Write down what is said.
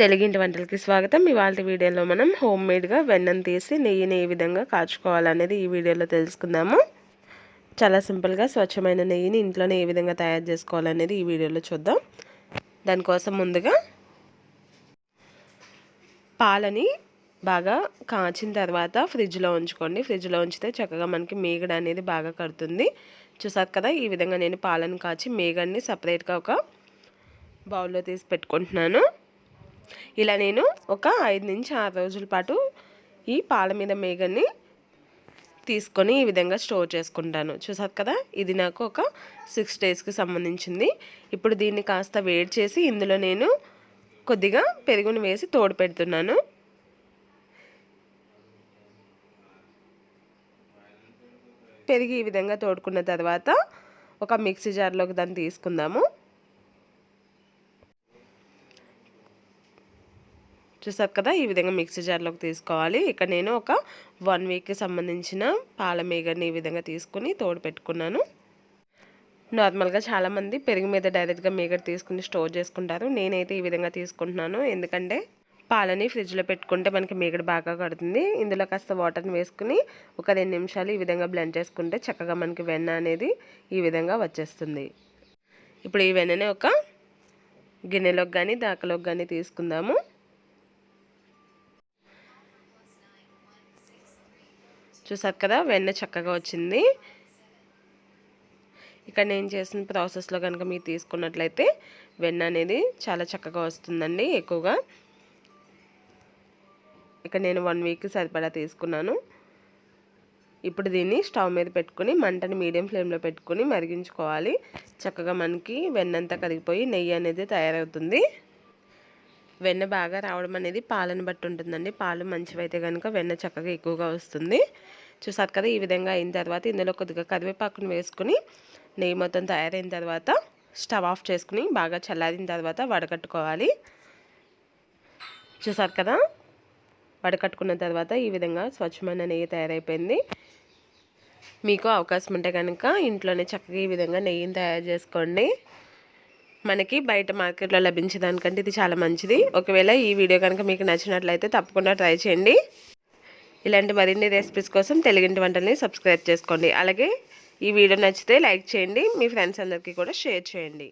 తెలుగింటి వంటలకి స్వాగతం. ఇవాళ వీడియోలో మనం హోమ్ మేడ్గా వెన్నం తీసి నెయ్యిని ఏ విధంగా కాచుకోవాలనేది ఈ వీడియోలో తెలుసుకుందాము. చాలా సింపుల్గా స్వచ్ఛమైన నెయ్యిని ఇంట్లోనే ఏ విధంగా తయారు చేసుకోవాలనేది ఈ వీడియోలో చూద్దాం. దానికోసం ముందుగా పాలని బాగా కాచిన తర్వాత ఫ్రిడ్జ్లో ఉంచుకోండి. ఫ్రిడ్జ్లో ఉంచితే చక్కగా మనకి మేగడ అనేది బాగా కడుతుంది. చూసారు కదా ఈ విధంగా నేను పాలను కాచి మేగడిని సపరేట్గా ఒక బౌల్లో తీసి పెట్టుకుంటున్నాను. ఇలా నేను ఒక ఐదు నుంచి ఆరు రోజుల పాటు ఈ పాల మీద మేగన్ని తీసుకొని ఈ విధంగా స్టోర్ చేసుకుంటాను. చూసారు కదా? ఇది నాకు ఒక సిక్స్ డేస్కి సంబంధించింది. ఇప్పుడు దీన్ని కాస్త వేడి చేసి ఇందులో నేను కొద్దిగా పెరుగును వేసి తోడు పెడుతున్నాను. పెరిగి ఈ విధంగా తోడుకున్న తర్వాత ఒక మిక్సీ జార్లోకి దాన్ని తీసుకుందాము. చూసారు కదా? ఈ విధంగా మిక్సీ జార్లోకి తీసుకోవాలి. ఇక్కడ నేను ఒక వన్ వీక్కి సంబంధించిన పాల మేగని ఈ విధంగా తీసుకుని తోడు పెట్టుకున్నాను. నార్మల్గా చాలామంది పెరుగు మీద డైరెక్ట్గా మేగడ తీసుకుని స్టోర్ చేసుకుంటారు. నేనైతే ఈ విధంగా తీసుకుంటున్నాను. ఎందుకంటే పాలని ఫ్రిడ్జ్లో పెట్టుకుంటే మనకి మేగడ బాగా కడుతుంది. ఇందులో కాస్త వాటర్ని వేసుకుని ఒక రెండు నిమిషాలు ఈ విధంగా బ్లెండ్ చేసుకుంటే చక్కగా మనకి వెన్న అనేది ఈ విధంగా వచ్చేస్తుంది. ఇప్పుడు ఈ వెన్నని ఒక గిన్నెలోకి కానీ దాకలోకి కానీ తీసుకుందాము. చూసారు కదా వెన్న చక్కగా వచ్చింది. ఇక్కడ నేను చేసిన ప్రాసెస్లో కనుక మీరు తీసుకున్నట్లయితే వెన్న అనేది చాలా చక్కగా వస్తుందండి ఎక్కువగా. ఇక్కడ నేను వన్ వీక్ సరిపడా తీసుకున్నాను. ఇప్పుడు దీన్ని స్టవ్ మీద పెట్టుకుని మంటని మీడియం ఫ్లేమ్లో పెట్టుకుని మరిగించుకోవాలి. చక్కగా మనకి వెన్నంతా కరిగిపోయి నెయ్యి అనేది తయారవుతుంది. వెన్న బాగా రావడం అనేది పాలను బట్టి ఉంటుందండి. పాలు మంచివైతే కనుక వెన్న చక్కగా ఎక్కువగా వస్తుంది. చూసారు కదా ఈ విధంగా అయిన తర్వాత ఇందులో కొద్దిగా కరివేపాకును వేసుకుని నెయ్యి మొత్తం తయారైన తర్వాత స్టవ్ ఆఫ్ చేసుకుని బాగా చల్లారిన తర్వాత వడకట్టుకోవాలి. చూసారు కదా? వడకట్టుకున్న తర్వాత ఈ విధంగా స్వచ్ఛమైన నెయ్యి తయారైపోయింది. మీకు అవకాశం ఉంటే కనుక ఇంట్లోనే చక్కగా ఈ విధంగా నెయ్యిని తయారు చేసుకోండి. మనకి బయట మార్కెట్లో లభించేదానికంటే ఇది చాలా మంచిది. ఒకవేళ ఈ వీడియో కనుక మీకు నచ్చినట్లయితే తప్పకుండా ట్రై చేయండి. ఇలాంటి మరిన్ని రెసిపీస్ కోసం తెలుగింటి వంటల్ని సబ్స్క్రైబ్ చేసుకోండి. అలాగే ఈ వీడియో నచ్చితే లైక్ చేయండి. మీ ఫ్రెండ్స్ అందరికీ కూడా షేర్ చేయండి.